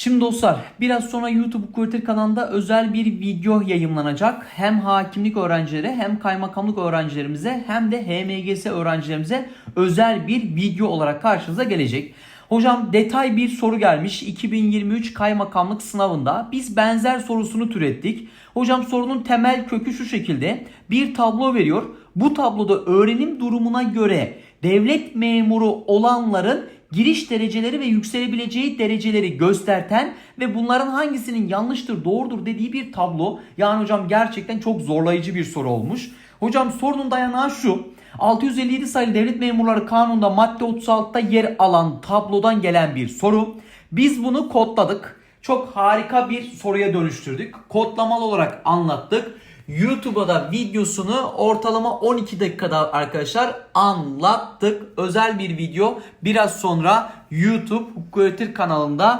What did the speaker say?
Şimdi dostlar biraz sonra YouTube Kualitir kanalında özel bir video yayınlanacak. Hem hakimlik öğrencileri hem kaymakamlık öğrencilerimize hem de HMGS öğrencilerimize özel bir video olarak karşınıza gelecek. Hocam detay bir soru gelmiş 2023 kaymakamlık sınavında. Biz benzer sorusunu türettik. Hocam sorunun temel kökü şu şekilde. Bir tablo veriyor. Bu tabloda öğrenim durumuna göre devlet memuru olanların giriş dereceleri ve yükselebileceği dereceleri gösterten ve bunların hangisinin yanlıştır doğrudur dediği bir tablo. Yani hocam gerçekten çok zorlayıcı bir soru olmuş. Hocam sorunun dayanağı şu. 657 sayılı devlet memurları kanununda madde 36'da yer alan tablodan gelen bir soru. Biz bunu kodladık. Çok harika bir soruya dönüştürdük. Kodlamalı olarak anlattık. YouTube'a da videosunu ortalama 12 dakikada arkadaşlar anlattık. Özel bir video biraz sonra YouTube Hukuk Öğretir kanalında